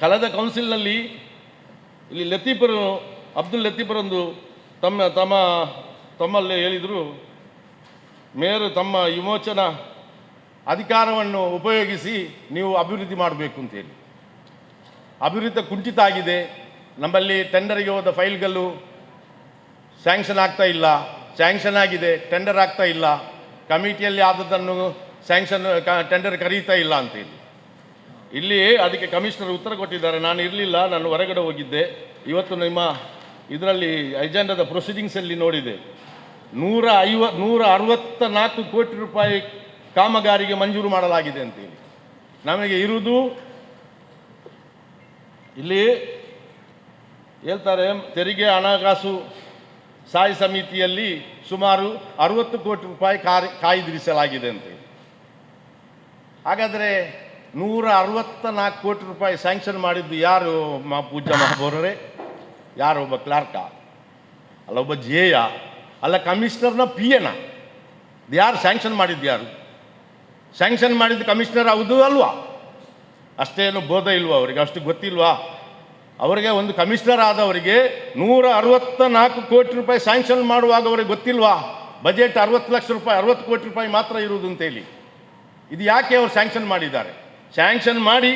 ಕಳೆದ ಕೌನ್ಸಿಲ್ನಲ್ಲಿ ಇಲ್ಲಿ ಲತೀಫರು, ಅಬ್ದುಲ್ ಲತೀಫರೊಂದು ತಮ್ಮ ತಮ್ಮ, ತಮ್ಮಲ್ಲೇ ಹೇಳಿದರು, ಮೇಯರ್ ತಮ್ಮ ವಿಮೋಚನಾ ಅಧಿಕಾರವನ್ನು ಉಪಯೋಗಿಸಿ ನೀವು ಅಭಿವೃದ್ಧಿ ಮಾಡಬೇಕು ಅಂತೇಳಿ ಅಭಿವೃದ್ಧಿ ಕುಂಠಿತ ಆಗಿದೆ. ನಮ್ಮಲ್ಲಿ ಟೆಂಡರ್ಗೆ ಹೋದ ಫೈಲ್ಗಳು ಸ್ಯಾಂಕ್ಷನ್ ಆಗ್ತಾ ಇಲ್ಲ. ಸ್ಯಾಂಕ್ಷನ್ ಆಗಿದೆ, ಟೆಂಡರ್ ಆಗ್ತಾ ಇಲ್ಲ. ಕಮಿಟಿಯಲ್ಲಿ ಆದದ್ದನ್ನು ಸ್ಯಾಂಕ್ಷನ್ ಟೆಂಡರ್ ಕರೀತಾ ಇಲ್ಲ ಅಂತೇಳಿ ಇಲ್ಲಿ ಅದಕ್ಕೆ ಕಮಿಷನರ್ ಉತ್ತರ ಕೊಟ್ಟಿದ್ದಾರೆ. ನಾನು ಇರಲಿಲ್ಲ, ನಾನು ಹೊರಗಡೆ ಹೋಗಿದ್ದೆ. ಇವತ್ತು ನಿಮ್ಮ ಇದರಲ್ಲಿ ಎಜೆಂಡಾದ ಪ್ರೊಸೀಡಿಂಗ್ಸಲ್ಲಿ ನೋಡಿದೆ. ನೂರ ಐವ, ನೂರ ಅರವತ್ತ ನಾಲ್ಕು ಕೋಟಿ ರೂಪಾಯಿ ಕಾಮಗಾರಿಗೆ ಮಂಜೂರು ಮಾಡಲಾಗಿದೆ ಅಂತೇಳಿ ನಮಗೆ ಇರುವುದು ಇಲ್ಲಿ ಹೇಳ್ತಾರೆ, ತೆರಿಗೆ ಹಣಕಾಸು ಸಾಯಿ ಸಮಿತಿಯಲ್ಲಿ ಸುಮಾರು ಅರವತ್ತು ಕೋಟಿ ರೂಪಾಯಿ ಕಾಯ್ದಿರಿಸಲಾಗಿದೆ ಅಂತೇಳಿ ಹಾಗಾದರೆ ನೂರ ಅರವತ್ತ ನಾಲ್ಕು ಕೋಟಿ ರೂಪಾಯಿ ಸ್ಯಾಂಕ್ಷನ್ ಮಾಡಿದ್ದು ಯಾರು ಮಾ ಪೂಜ್ಯ ಮಹಾಬೋರರೇ ಯಾರು ಒಬ್ಬ ಕ್ಲಾರ್ಕ ಅಲ್ಲ, ಒಬ್ಬ ಜೇಯ ಅಲ್ಲ ಕಮಿಷನರ್ನ ಪಿ ಎನ ಯಾರು ಸ್ಯಾಂಕ್ಷನ್ ಮಾಡಿದ್ದು ಯಾರು? ಸ್ಯಾಂಕ್ಷನ್ ಮಾಡಿದ್ದು ಕಮಿಷನರ್ ಹೌದು ಅಲ್ವಾ? ಅಷ್ಟೇನು ಬೋಧ ಇಲ್ವಾ ಅವರಿಗೆ? ಅಷ್ಟು ಗೊತ್ತಿಲ್ವಾ? ಅವರಿಗೆ ಒಂದು ಕಮಿಷನರ್ ಆದವರಿಗೆ ನೂರ ಅರವತ್ತ ನಾಲ್ಕು ಕೋಟಿ ರೂಪಾಯಿ ಸ್ಯಾಂಕ್ಷನ್ ಮಾಡುವಾಗ ಅವರಿಗೆ ಗೊತ್ತಿಲ್ವಾ? ಬಜೆಟ್ ಅರವತ್ತು ಲಕ್ಷ ರೂಪಾಯಿ, ಅರವತ್ತು ಕೋಟಿ ರೂಪಾಯಿ ಮಾತ್ರ ಇರುವುದು ಅಂತೇಳಿ ಇದು ಯಾಕೆ ಅವರು ಸ್ಯಾಂಕ್ಷನ್ ಮಾಡಿದ್ದಾರೆ? ಸ್ಯಾಂಕ್ಷನ್ ಮಾಡಿ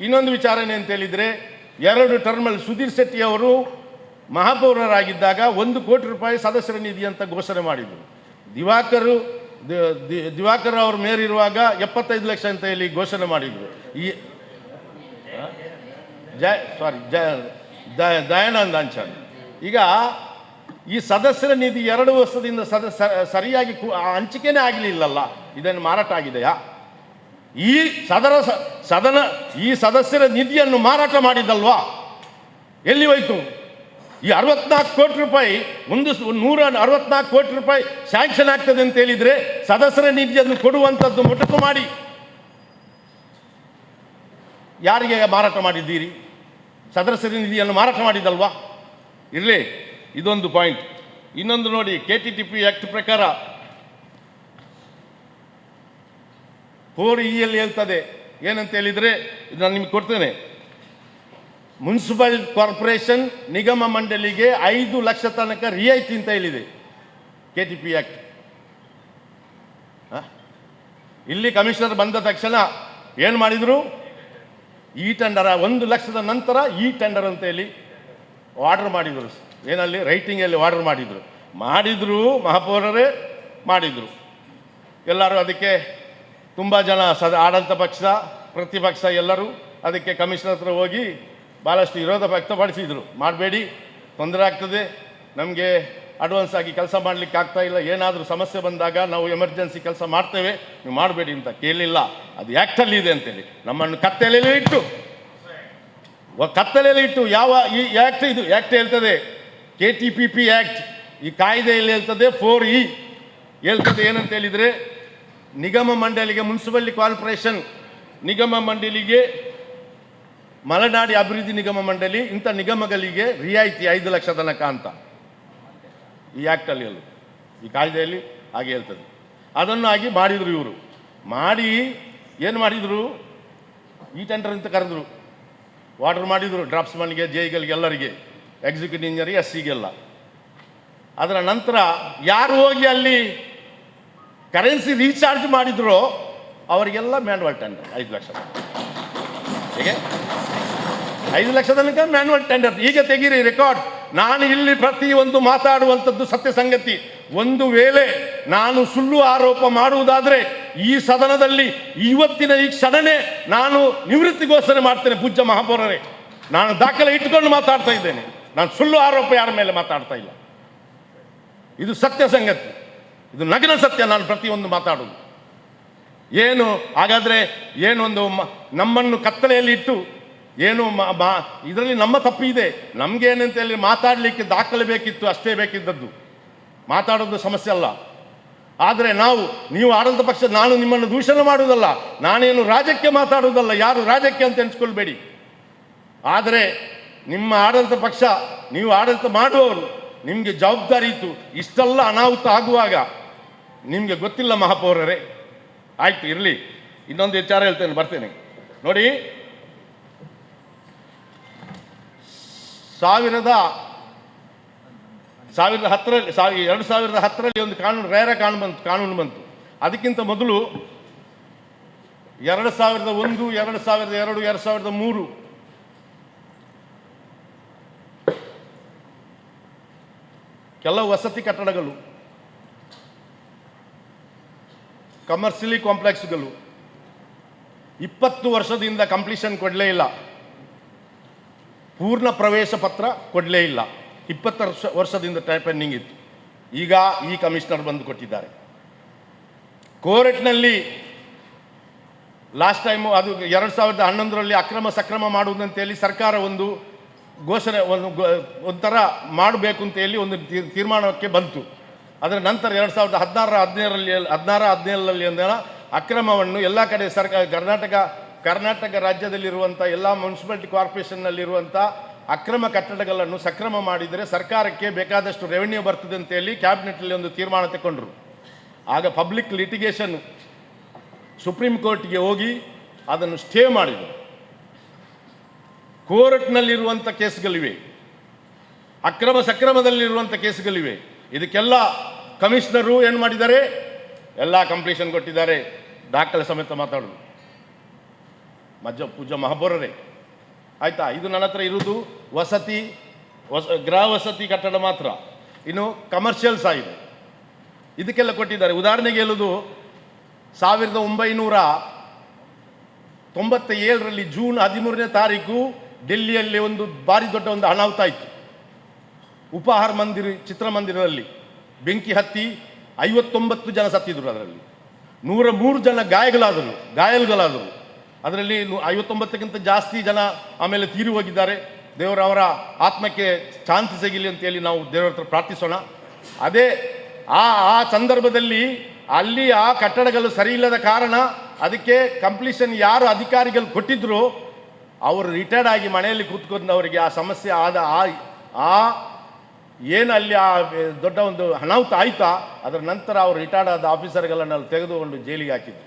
ಇನ್ನೊಂದು ವಿಚಾರಣೆ ಅಂತ ಹೇಳಿದರೆ ಎರಡು ಟರ್ಮಲ್ಲಿ ಸುಧೀರ್ ಶೆಟ್ಟಿ ಅವರು ಮಹಾಪೌರರಾಗಿದ್ದಾಗ ಒಂದು ಕೋಟಿ ರೂಪಾಯಿ ಸದಸ್ಯರ ನಿಧಿ ಅಂತ ಘೋಷಣೆ ಮಾಡಿದರು. ದಿವಾಕರು ದಿವಾಕರ್ ಅವರು ಮೇರಿರುವಾಗ ಎಪ್ಪತ್ತೈದು ಲಕ್ಷ ಅಂತ ಹೇಳಿ ಘೋಷಣೆ ಮಾಡಿದರು. ಈ ಜಯ ಸಾರಿ ಜಯ ದಯಾನಂದ ಅಂಚನ್. ಈಗ ಈ ಸದಸ್ಯರ ನಿಧಿ ಎರಡು ವರ್ಷದಿಂದ ಸದಸ್ಯ ಸರಿಯಾಗಿ ಹಂಚಿಕೆನೇ ಆಗಲಿಲ್ಲಲ್ಲ. ಇದನ್ನು ಮಾರಾಟ ಆಗಿದೆಯಾ? ಈ ಸದನ ಸದನ, ಈ ಸದಸ್ಯರ ನಿಧಿಯನ್ನು ಮಾರಾಟ ಮಾಡಿದ್ದಲ್ವಾ? ಎಲ್ಲಿ ಹೋಯ್ತು? ಈ ಅರವತ್ನಾಲ್ಕು ಕೋಟಿ ರೂಪಾಯಿ, ಒಂದು ನೂರ ಅರವತ್ನಾಲ್ಕು ಕೋಟಿ ರೂಪಾಯಿ ಸ್ಯಾಂಕ್ಷನ್ ಆಗ್ತದೆ ಅಂತ ಹೇಳಿದ್ರೆ ಸದಸ್ಯರ ನಿಧಿಯನ್ನು ಕೊಡುವಂಥದ್ದು ಮೊಟಕು ಮಾಡಿ. ಯಾರಿಗೆ ಮಾರಾಟ ಮಾಡಿದ್ದೀರಿ? ಸದಸ್ಯರ ನಿಧಿಯನ್ನು ಮಾರಾಟ ಮಾಡಿದಲ್ವಾ ಇರಲಿ, ಇದೊಂದು ಪಾಯಿಂಟ್ ಇನ್ನೊಂದು ನೋಡಿ K T T P act ಪ್ರಕಾರ ಫೋರ್ ಇಯಲ್ಲಿ ಹೇಳ್ತದೆ ಏನಂತ ಹೇಳಿದರೆ ನಾನು ನಿಮ್ಗೆ ಕೊಡ್ತೇನೆ. ಮುನ್ಸಿಪಲ್ ಕಾರ್ಪೊರೇಷನ್ ನಿಗಮ ಮಂಡಳಿಗೆ ಐದು ಲಕ್ಷ ತನಕ ರಿಯಾಯಿತಿ ಅಂತ ಹೇಳಿದೆ. ಕೆ ಟಿ ಪಿ ಆ್ಯಕ್ಟ್ ಇಲ್ಲಿ ಕಮಿಷನರ್ ಬಂದ ತಕ್ಷಣ ಏನು ಮಾಡಿದರು? ಈ ಟೆಂಡರ ಒಂದು ಲಕ್ಷದ ನಂತರ ಈ ಟೆಂಡರ್ ಅಂತ ಹೇಳಿ ಆರ್ಡರ್ ಮಾಡಿದರು. ಏನಲ್ಲಿ? ರೈಟಿಂಗಲ್ಲಿ ಆರ್ಡರ್ ಮಾಡಿದರು. ಮಾಡಿದರು ಮಹಾಪೌರರೇ ಮಾಡಿದರು. ಎಲ್ಲರೂ ಅದಕ್ಕೆ ತುಂಬ ಜನ ಸದ ಆಡಳಿತ ಪಕ್ಷ ಪ್ರತಿಪಕ್ಷ ಎಲ್ಲರೂ ಅದಕ್ಕೆ ಕಮಿಷನರ್ ಹತ್ರ ಹೋಗಿ ಭಾಳಷ್ಟು ವಿರೋಧ ವ್ಯಕ್ತಪಡಿಸಿದರು. ಮಾಡಬೇಡಿ, ತೊಂದರೆ ಆಗ್ತದೆ, ನಮಗೆ ಅಡ್ವಾನ್ಸ್ ಆಗಿ ಕೆಲಸ ಮಾಡಲಿಕ್ಕೆ ಆಗ್ತಾ ಇಲ್ಲ, ಏನಾದರೂ ಸಮಸ್ಯೆ ಬಂದಾಗ ನಾವು ಎಮರ್ಜೆನ್ಸಿ ಕೆಲಸ ಮಾಡ್ತೇವೆ, ನೀವು ಮಾಡಬೇಡಿ ಅಂತ ಕೇಳಲಿಲ್ಲ ಅದು ಆ್ಯಕ್ಟಲ್ಲಿ ಇದೆ ಅಂತೇಳಿ. ನಮ್ಮನ್ನು ಕತ್ತಲೆಯಲ್ಲಿ ಇಟ್ಟು ಕತ್ತಲೆಯಲ್ಲಿ ಇಟ್ಟು ಯಾವ ಈ ಆ್ಯಕ್ಟ್ ಇದು ಆ್ಯಕ್ಟ್ ಹೇಳ್ತದೆ K T P P act ಈ ಕಾಯ್ದೆಯಲ್ಲಿ ಹೇಳ್ತದೆ ಫೋರ್ ಇ ಹೇಳ್ತದೆ ಏನಂತ ಹೇಳಿದರೆ ನಿಗಮ ಮಂಡಳಿಗೆ ಮುನ್ಸಿಪಲ್ ಕಾರ್ಪೊರೇಷನ್ ನಿಗಮ ಮಂಡಳಿಗೆ ಮಲೆನಾಡಿ ಅಭಿವೃದ್ಧಿ ನಿಗಮ ಮಂಡಳಿ ಇಂಥ ನಿಗಮಗಳಿಗೆ ರಿಯಾಯಿತಿ ಐದು ಲಕ್ಷ ತನಕ ಅಂತ. ಈ ಆ್ಯಕ್ಟಲ್ಲಿ ಅಲ್ಲಿ ಈ ಕಾಯ್ದೆಯಲ್ಲಿ ಹಾಗೆ ಹೇಳ್ತದೆ. ಅದನ್ನು ಆಗಿ ಮಾಡಿದರು ಇವರು. ಮಾಡಿ ಏನು ಮಾಡಿದರು? ಈ ಟೆಂಡರ್ ಅಂತ ಕರೆದ್ರು. ವಾಟರ್ ಮಾಡಿದರು ಡ್ರಾಪ್ಸ್ಮನ್ಗೆ ಜೈಗಳಿಗೆ, ಎಲ್ಲರಿಗೆ. ಎಕ್ಸಿಕ್ಯೂಟಿವ್ ಇಂಜಿನಿಯರ್ ಎಸ್ ಸಿಗೆಲ್ಲ ಅದರ ನಂತರ ಯಾರು ಹೋಗಿ ಅಲ್ಲಿ ಕರೆನ್ಸಿ ರೀಚಾರ್ಜ್ ಮಾಡಿದ್ರು, ಅವರಿಗೆಲ್ಲ ಮ್ಯಾನ್ವಲ್ ಟೆಂಡರ್ ಐದು ಲಕ್ಷ. ಹೀಗೆ? ಐದು ಲಕ್ಷ ತನಕ ಮ್ಯಾನ್ವಲ್ ಟೆಂಡರ್ ಈಗ ತೆಗೀರಿ ರೆಕಾರ್ಡ್ ನಾನು ಇಲ್ಲಿ ಪ್ರತಿಯೊಂದು ಮಾತಾಡುವಂಥದ್ದು ಸತ್ಯ ಸಂಗತಿ. ಒಂದು ವೇಳೆ ನಾನು ಸುಳ್ಳು ಆರೋಪ ಮಾಡುವುದಾದರೆ, ಈ ಸದನದಲ್ಲಿ ಇವತ್ತಿನ ಈ ಕ್ಷಣನೇ ನಾನು ನಿವೃತ್ತಿ ಘೋಷಣೆ ಮಾಡ್ತೇನೆ, ಪೂಜ್ಯ ಮಹಾಪೌರರೇ. ನಾನು ದಾಖಲೆ ಇಟ್ಟುಕೊಂಡು ಮಾತಾಡ್ತಾ ಇದ್ದೇನೆ. ನಾನು ಸುಳ್ಳು ಆರೋಪ ಯಾರ ಮೇಲೆ ಮಾತಾಡ್ತಾ ಇಲ್ಲ? ಇದು ಸತ್ಯ ಸಂಗತಿ. ಇದು ನಗ್ನ ಸತ್ಯ ನಾನು ಪ್ರತಿಯೊಂದು ಮಾತಾಡೋದು. ಏನು, ಹಾಗಾದರೆ ಏನೊಂದು ನಮ್ಮನ್ನು ಕತ್ತಲೆಯಲ್ಲಿ ಇಟ್ಟು, ಏನು ಇದರಲ್ಲಿ ನಮ್ಮ ತಪ್ಪು ಇದೆ. ನಮಗೇನಂತ ಹೇಳಿ ಮಾತಾಡಲಿಕ್ಕೆ ದಾಖಲೆ ಬೇಕಿತ್ತು, ಅಷ್ಟೇ ಬೇಕಿದ್ದದ್ದು. ಮಾತಾಡೋದು ಸಮಸ್ಯೆ ಅಲ್ಲ. ಆದರೆ ನಾವು, ನೀವು ಆಡಳಿತ ಪಕ್ಷ ನಾನು ನಿಮ್ಮನ್ನು ದೂಷಣೆ ಮಾಡುವುದಲ್ಲ. ನಾನೇನು ರಾಜಕ್ಕೆ ಮಾತಾಡುವುದಲ್ಲ. ಯಾರು ರಾಜಕ್ಕೆ ಅಂತ ಎಣಿಸ್ಕೊಳ್ಬೇಡಿ. ಆದರೆ ನಿಮ್ಮ ಆಡಳಿತ ಪಕ್ಷ, ನೀವು ಆಡಳಿತ ಮಾಡುವವರು, ನಿಮಗೆ ಜವಾಬ್ದಾರಿ ಇತ್ತು. ಇಷ್ಟೆಲ್ಲ ಅನಾಹುತ ಆಗುವಾಗ ನಿಮಗೆ ಗೊತ್ತಿಲ್ಲ ಮಹಾಪೌರರೇ. ಆಯ್ತು, ಇರಲಿ. ಇನ್ನೊಂದು ವಿಚಾರ ಹೇಳ್ತೇನೆ, ಬರ್ತೇನೆ. ನೋಡಿ, ಸಾವಿರದ ಸಾವಿರದ ಹತ್ತರಲ್ಲಿ ಸಾವಿ ಎರಡು ಸಾವಿರದ ಹತ್ತರಲ್ಲಿ ಒಂದು ಕಾನೂನು, ರೇರ ಕಾನೂನು ಬಂತು ಕಾನೂನು ಬಂತು. ಅದಕ್ಕಿಂತ ಮೊದಲು ಎರಡು ಸಾವಿರದ ಒಂದು, ಎರಡು ಸಾವಿರದ ಎರಡು ಎರಡು ಸಾವಿರದ ಮೂರು. ಕೆಲವು ವಸತಿ ಕಟ್ಟಡಗಳು ಕಮರ್ಷಿಯಲಿ ಕಾಂಪ್ಲೆಕ್ಸ್ಗಳು ಇಪ್ಪತ್ತು ವರ್ಷದಿಂದ ಕಂಪ್ಲೀಷನ್ ಕೊಡಲೇ ಇಲ್ಲ. ಪೂರ್ಣ ಪ್ರವೇಶ ಪತ್ರ ಕೊಡಲೇ ಇಲ್ಲ. ಇಪ್ಪತ್ತು ವರ್ಷ, ವರ್ಷದಿಂದ ಟೈಪ್ ಪೆಂಡಿಂಗ್ ಇತ್ತು. ಈಗ ಈ ಕಮಿಷನರ್ ಬಂದು ಕೊಟ್ಟಿದ್ದಾರೆ. ಕೋರ್ಟ್ನಲ್ಲಿ ಲಾಸ್ಟ್ ಟೈಮು ಅದು ಎರಡು ಸಾವಿರದ ಹನ್ನೊಂದರಲ್ಲಿ ಅಕ್ರಮ ಸಕ್ರಮ ಮಾಡುವುದಂತೇಳಿ ಸರ್ಕಾರ ಒಂದು ಘೋಷಣೆ, ಒಂದು, ಒಂಥರ ಮಾಡಬೇಕು ಅಂತ ಹೇಳಿ ಒಂದು ತೀರ್- ತೀರ್ಮಾನಕ್ಕೆ ಬಂತು. ಅದರ ನಂತರ ಎರಡು ಸಾವಿರದ ಹದಿನಾರರ ಹದಿನೇಳರಲ್ಲಿ ಹದಿನಾರ ಹದಿನೇಳರಲ್ಲಿ ಅಂದ ಅಕ್ರಮವನ್ನು ಎಲ್ಲ ಕಡೆ ಸರ್ಕಾರ, ಕರ್ನಾಟಕ ಕರ್ನಾಟಕ ರಾಜ್ಯದಲ್ಲಿರುವಂಥ ಎಲ್ಲ ಮುನ್ಸಿಪಾಲಿಟಿ ಕಾರ್ಪೊರೇಷನ್ನಲ್ಲಿರುವಂಥ ಅಕ್ರಮ ಕಟ್ಟಡಗಳನ್ನು ಸಕ್ರಮ ಮಾಡಿದರೆ ಸರ್ಕಾರಕ್ಕೆ ಬೇಕಾದಷ್ಟು ರೆವೆನ್ಯೂ ಬರ್ತದೆ ಅಂತೇಳಿ ಕ್ಯಾಬಿನೆಟ್ನಲ್ಲಿ ಒಂದು ತೀರ್ಮಾನ ತಗೊಂಡ್ರು ಆಗ ಪಬ್ಲಿಕ್ ಲಿಟಿಗೇಷನ್ ಸುಪ್ರೀಂ ಕೋರ್ಟ್ಗೆ ಹೋಗಿ ಅದನ್ನು ಸ್ಟೇ ಮಾಡಿದರು. ಕೋರ್ಟ್ನಲ್ಲಿರುವಂಥ ಕೇಸ್ಗಳಿವೆ ಅಕ್ರಮ ಸಕ್ರಮದಲ್ಲಿರುವಂಥ ಕೇಸ್ಗಳಿವೆ ಇದಕ್ಕೆಲ್ಲ ಕಮಿಷನರು ಏನು ಮಾಡಿದ್ದಾರೆ? ಎಲ್ಲ ಕಂಪ್ಲೀಷನ್ ಕೊಟ್ಟಿದ್ದಾರೆ. ದಾಖಲೆ ಸಮೇತ ಮಾತಾಡೋದು. ಮಜ್ಜ ಪೂಜ ಮಹಾಬೋರರೇ ಆಯ್ತಾ? ಇದು ನನ್ನ ಹತ್ರ ಇರುವುದು ವಸತಿ, ವಸ, ಗೃಹ ವಸತಿ ಕಟ್ಟಡ ಮಾತ್ರ. ಇನ್ನು ಕಮರ್ಷಿಯಲ್ಸ್ ಇದೆ. ಇದಕ್ಕೆಲ್ಲ ಕೊಟ್ಟಿದ್ದಾರೆ. ಉದಾಹರಣೆಗೆ ಹೇಳೋದು ಸಾವಿರದ ಒಂಬೈನೂರ ತೊಂಬತ್ತ ಏಳರಲ್ಲಿ ಜೂನ್ ಹದಿಮೂರನೇ ತಾರೀಕು ಡೆಲ್ಲಿಯಲ್ಲಿ ಒಂದು ಭಾರಿ ದೊಡ್ಡ ಒಂದು ಅನಾಹುತ ಆಯಿತು. ಉಪಹಾರ ಮಂದಿರ ಚಿತ್ರಮಂದಿರದಲ್ಲಿ ಬೆಂಕಿ ಹತ್ತಿ ಐವತ್ತೊಂಬತ್ತು ಜನ ಸತ್ತಿದ್ರು ಅದರಲ್ಲಿ. ನೂರ ಮೂರು ಜನ ಗಾಯಗಳಾದರು, ಗಾಯಲುಗಳಾದರು. ಅದರಲ್ಲಿ ಐವತ್ತೊಂಬತ್ತಕ್ಕಿಂತ ಜಾಸ್ತಿ ಜನ ಆಮೇಲೆ ತೀರಿ ಹೋಗಿದ್ದಾರೆ. ದೇವರ ಅವರ ಆತ್ಮಕ್ಕೆ ಶಾಂತಿ ಸಿಗಲಿ ಅಂತೇಳಿ ನಾವು ದೇವರ ಹತ್ರ ಪ್ರಾರ್ಥಿಸೋಣ. ಅದೇ ಆ ಆ ಸಂದರ್ಭದಲ್ಲಿ ಅಲ್ಲಿ ಆ ಕಟ್ಟಡಗಳು ಸರಿ ಇಲ್ಲದ ಕಾರಣ ಅದಕ್ಕೆ ಕಂಪ್ಲೀಷನ್ ಯಾರು ಅಧಿಕಾರಿಗಳು ಕೊಟ್ಟಿದ್ರು, ಅವರು ರಿಟೈರ್ಡ್ ಆಗಿ ಮನೆಯಲ್ಲಿ ಕೂತ್ಕೊಂಡು ಅವರಿಗೆ ಆ ಸಮಸ್ಯೆ ಆದ ಆ ಏನು ಅಲ್ಲಿ ಆ ದೊಡ್ಡ ಒಂದು ಅನಾಹುತ ಆಯ್ತಾ, ಅದರ ನಂತರ ಅವರು ರಿಟೈರ್ಡ್ ಆದ ಆಫೀಸರ್ಗಳನ್ನು ಅಲ್ಲಿ ತೆಗೆದುಕೊಂಡು ಜೈಲಿಗೆ ಹಾಕಿದ್ರು.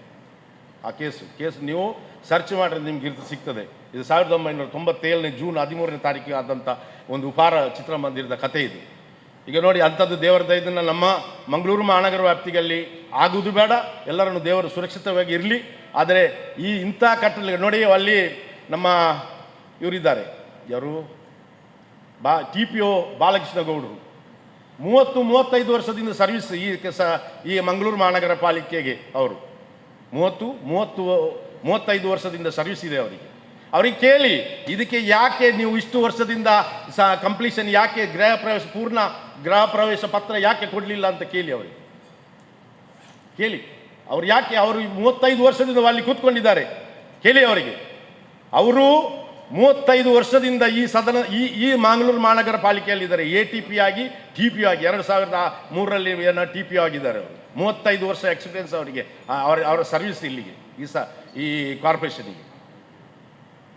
ಆ ಕೇಸು, ಕೇಸ್ ನೀವು ಸರ್ಚ್ ಮಾಡಿದ್ರೆ ನಿಮ್ಗೆ ಇದು ಸಿಗ್ತದೆ. ಇದು ಸಾವಿರದ ಒಂಬೈನೂರ ತೊಂಬತ್ತೇಳನೇ ಜೂನ್ ಹದಿಮೂರನೇ ತಾರೀಕಿಗೆ ಆದಂಥ ಒಂದು ಉಪಹಾರ ಚಿತ್ರಮಂದಿರದ ಕಥೆ ಇದು. ಈಗ ನೋಡಿ, ಅಂಥದ್ದು ದೇವರ ದಯದನ್ನು ನಮ್ಮ ಮಂಗಳೂರು ಮಹಾನಗರ ವ್ಯಾಪ್ತಿಯಲ್ಲಿ ಆಗುವುದು ಬೇಡ, ಎಲ್ಲರನ್ನು ದೇವರು ಸುರಕ್ಷಿತವಾಗಿ ಇರಲಿ. ಆದರೆ ಈ ಇಂಥ ಕಟ್ಟಲು ನೋಡಿ, ಅಲ್ಲಿ ನಮ್ಮ ಇವರಿದ್ದಾರೆ. ಯಾರು? ಬಾ ಟಿ ಪಿ ಒ ಬಾಲಕೃಷ್ಣ ಗೌಡರು ಮೂವತ್ತು, ಮೂವತ್ತೈದು ವರ್ಷದಿಂದ ಸರ್ವಿಸ್ ಈ ಈ ಮಂಗಳೂರು ಮಹಾನಗರ ಪಾಲಿಕೆಗೆ ಅವರು. ಮೂವತ್ತು ಮೂವತ್ತು, ಮೂವತ್ತೈದು ವರ್ಷದಿಂದ ಸರ್ವಿಸ್ ಇದೆ ಅವರಿಗೆ. ಅವ್ರಿಗೆ ಕೇಳಿ, ಇದಕ್ಕೆ ಯಾಕೆ ನೀವು ಇಷ್ಟು ವರ್ಷದಿಂದ ಸ ಕಂಪ್ಲೀಷನ್ ಯಾಕೆ ಗೃಹ ಪ್ರವೇಶ, ಪೂರ್ಣ ಗೃಹ ಪ್ರವೇಶ ಪತ್ರ ಯಾಕೆ ಕೊಡಲಿಲ್ಲ ಅಂತ ಕೇಳಿ ಅವರಿಗೆ. ಕೇಳಿ, ಅವ್ರು ಯಾಕೆ, ಅವರು ಮೂವತ್ತೈದು ವರ್ಷದಿಂದ ಅಲ್ಲಿ ಕೂತ್ಕೊಂಡಿದ್ದಾರೆ. ಕೇಳಿ ಅವರಿಗೆ. ಅವರು ಮೂವತ್ತೈದು ವರ್ಷದಿಂದ ಈ ಸದನ, ಈ ಈ ಮಂಗಳೂರು ಮಹಾನಗರ ಪಾಲಿಕೆಯಲ್ಲಿದ್ದಾರೆ. ಎ ಟಿ ಪಿ ಆಗಿ ಟಿ ಪಿ ಆಗಿ, ಎರಡು ಸಾವಿರದ ಮೂರರಲ್ಲಿ ಏನೋ ಟಿ ಪಿ ಆಗಿದ್ದಾರೆ ಅವರು. ಮೂವತ್ತೈದು ವರ್ಷ ಎಕ್ಸ್ಪೀರಿಯನ್ಸ್ ಅವರಿಗೆ. ಅವರ ಅವರ ಸರ್ವಿಸ್ ಇಲ್ಲಿಗೆ, ಈ ಸ, ಈ ಕಾರ್ಪೊರೇಷನಿಗೆ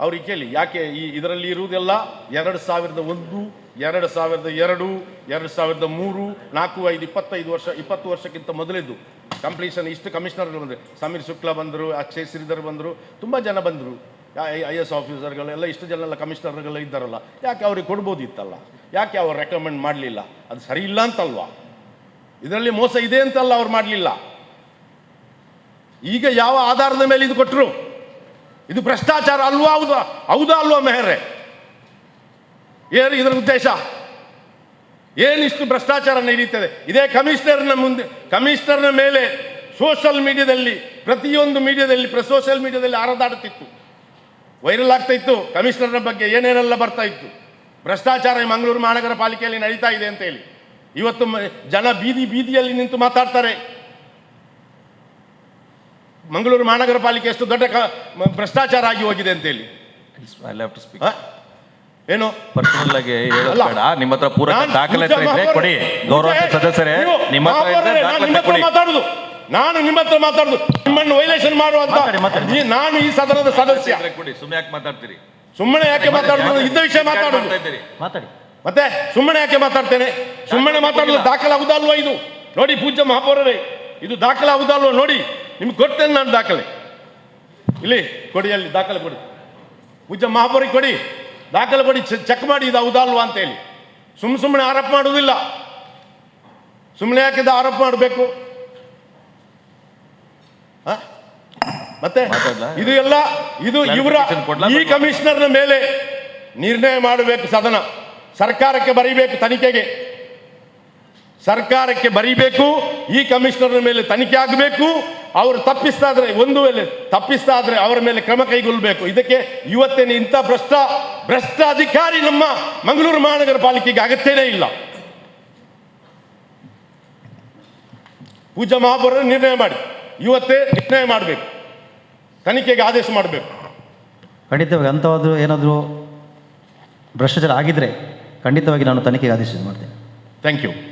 ಅವ್ರಿಗೆ ಕೇಳಿ, ಯಾಕೆ ಈ, ಇದರಲ್ಲಿ ಇರುವುದೆಲ್ಲ? ಎರಡು ಸಾವಿರದ ಒಂದು, ಎರಡು ಸಾವಿರದ ಎರಡು ಎರಡು ಸಾವಿರದ ಮೂರು, ನಾಲ್ಕು, ಐದು, ಇಪ್ಪತ್ತೈದು ವರ್ಷ, ಇಪ್ಪತ್ತು ವರ್ಷಕ್ಕಿಂತ ಮೊದಲಿದ್ದು. ಕಂಪ್ಲೀಷನ್ ಇಷ್ಟು ಕಮಿಷನರ್ಗಳು ಬಂದರು. ಸಮೀರ್ ಶುಕ್ಲಾ ಬಂದರು, ಅಕ್ಷಯ್ ಶ್ರೀಧರ್ ಬಂದರು. ತುಂಬ ಜನ ಬಂದರು. ಐ ಎಸ್ ಆಫೀಸರ್ಗಳೆಲ್ಲ ಇಷ್ಟು ಜನ ಎಲ್ಲ ಕಮಿಷನರ್ಗಳು ಇದ್ದಾರಲ್ಲ, ಯಾಕೆ ಅವ್ರಿಗೆ ಕೊಡ್ಬೋದಿತ್ತಲ್ಲ? ಯಾಕೆ ಅವ್ರು ರೆಕಮೆಂಡ್ ಮಾಡಲಿಲ್ಲ? ಅದು ಸರಿ ಇಲ್ಲ ಅಂತಲ್ವಾ? ಇದರಲ್ಲಿ ಮೋಸ ಇದೆ ಅಂತಲ್ಲ ಅವ್ರು ಮಾಡಲಿಲ್ಲ. ಈಗ ಯಾವ ಆಧಾರದ ಮೇಲೆ ಇದು ಕೊಟ್ಟರು ಇದು ಭ್ರಷ್ಟಾಚಾರ ಅಲ್ವಾ? ಹೌದಾ? ಹೌದಾ ಅಲ್ವಾ ಮೆಹರೆ ಏನು ಇದರ ಉದ್ದೇಶ? ಏನಿಷ್ಟು ಭ್ರಷ್ಟಾಚಾರ ನಡೀತದೆ? ಇದೇ ಕಮಿಷನರ್ನ ಮುಂದೆ ಕಮಿಷನರ್ನ ಮೇಲೆ ಸೋಷಲ್ ಮೀಡಿಯಾದಲ್ಲಿ ಪ್ರತಿಯೊಂದು ಮೀಡಿಯಾದಲ್ಲಿ ಸೋಷಿಯಲ್ ಮೀಡಿಯಾದಲ್ಲಿ ಹರಿದಾಡುತ್ತಿತ್ತು ವೈರಲ್ ಆಗ್ತಾ ಇತ್ತು. ಕಮಿಷನರ್ನ ಬಗ್ಗೆ ಏನೇನೆಲ್ಲ ಬರ್ತಾ ಇತ್ತು. ಭ್ರಷ್ಟಾಚಾರ ಈ ಮಂಗಳೂರು ಮಹಾನಗರ ಪಾಲಿಕೆಯಲ್ಲಿ ನಡೀತಾ ಇದೆ ಅಂತ ಹೇಳಿ. ಇವತ್ತು ಜನ ಬೀದಿ ಬೀದಿಯಲ್ಲಿ ನಿಂತು ಮಾತಾಡ್ತಾರೆ. ಮಂಗಳೂರು ಮಹಾನಗರ ಪಾಲಿಕೆ ಎಷ್ಟು ದೊಡ್ಡ ಭ್ರಷ್ಟಾಚಾರ ಆಗಿ ಹೋಗಿದೆ ಅಂತೇಳಿ ಐ ಲ್ಯಾವ್ ಟು ಸ್ಪೀಕ್ ಹ? ಏನು? ಪರ್ಸನಲ್ ಆಗಿ. ಬೇಡ. ನಿಮ್ಮ ಹತ್ರ ಪೂರಕ ದಾಖಲೆ ಕೊಡಿ. ಗೌರವ ಸದಸ್ಯರೇ ನಿಮ್ಮ ಹತ್ರ ದಾಖಲೆ ಕೊಡಿ. ನಾನು ನಿಮ್ಮ ಹತ್ರ ಮಾತಾಡುದು ನಿಮ್ಮನ್ನು ವೈಲೇಷನ್ ಮಾಡುವಂತ. ಈ- ನಾನು ಈ ಸದನದ ಸದಸ್ಯ. ಕೊಡಿ ಸುಮ್ಮನೆ ಯಾಕೆ ಮಾತಾಡ್ತೀರಿ? ಸುಮ್ಮನೆ ಯಾಕೆ ಮಾತಾಡುದು? ಇದ್ದ ವಿಷಯ ಯಾಕೆ ಮಾತಾಡುದು. ಮಾತಾಡಿ. ಮತ್ತೆ ಸುಮ್ಮನೆ ಯಾಕೆ ಮಾತಾಡ್ತೇನೆ? ಸುಮ್ಮನೆ ಮಾತಾಡಲು ದಾಖಲೆ ಆಗುದಲ್ವಾ ಇದು? ನೋಡಿ ಪೂಜ್ಯ ಮಹಾಪೌರರೇ ಇದು ದಾಖಲೆ ಆಗುದಲ್ವಾ ನೋಡಿ ನಿಮ್ಗೆ ಕೊಡ್ತೇನೆ ನಾನು ದಾಖಲೆ. ಇಲ್ಲಿ ಕೊಡಿ ಅಲ್ಲಿ ದಾಖಲೆ ಕೊಡಿ. ಪೂಜ್ಯ ಮಹಾಪೌರಿಗೆ ಕೊಡಿ. ದಾಖಲೆ ಕೊಡಿ ಚೆಕ್ ಮಾಡಿ ಇದು ಹೌದಾ ಅಲ್ವಾ ಅಂತೇಳಿ ಸುಮ್ಮ ಸುಮ್ಮನೆ ಆರೋಪ ಮಾಡುವುದಿಲ್ಲ ಸುಮ್ಮನೆ ಯಾಕಿದ ಆರೋಪ ಮಾಡಬೇಕು? ಮತ್ತೆ? ಇದು ಎಲ್ಲ ಇದು ಇವರ ಈ? ಕಮಿಷನರ್ನ ಮೇಲೆ ನಿರ್ಣಯ ಮಾಡಬೇಕು ಸದನ. ಸರ್ಕಾರಕ್ಕೆ ಬರೀಬೇಕು ತನಿಖೆಗೆ. ಸರ್ಕಾರಕ್ಕೆ ಬರೀಬೇಕು ಈ ಕಮಿಷನರ್ನ ಮೇಲೆ ತನಿಖೆ ಆಗಬೇಕು ಅವರು ತಪ್ಪಿಸ್ತಾದ್ರೆ ಒಂದು ವೇಳೆ ತಪ್ಪಿಸ್ತಾ ಇದ್ರೆ ಅವರ ಮೇಲೆ ಕ್ರಮ ಕೈಗೊಳ್ಳಬೇಕು. ಇದಕ್ಕೆ ಇವತ್ತೇನು ಇಂಥ ಭ್ರಷ್ಟ ಭ್ರಷ್ಟ ಅಧಿಕಾರಿ ನಮ್ಮ ಮಂಗಳೂರು ಮಹಾನಗರ ಪಾಲಿಕೆಗೆ ಅಗತ್ಯನೇ ಇಲ್ಲ. ಪೂಜಾ ಮಹಾಪೌರ ನಿರ್ಣಯ ಮಾಡಿ. ಇವತ್ತೇ ನಿರ್ಣಯ ಮಾಡಬೇಕು. ತನಿಖೆಗೆ ಆದೇಶ ಮಾಡಬೇಕು. ಖಂಡಿತವಾಗಿ ಅಂಥವಾದರೂ ಏನಾದರೂ ಭ್ರಷ್ಟಾಚಾರ ಆಗಿದ್ದರೆ ಖಂಡಿತವಾಗಿ ನಾನು ತನಿಖೆಗೆ ಆದೇಶ ಮಾಡ್ತೇನೆ. Thank you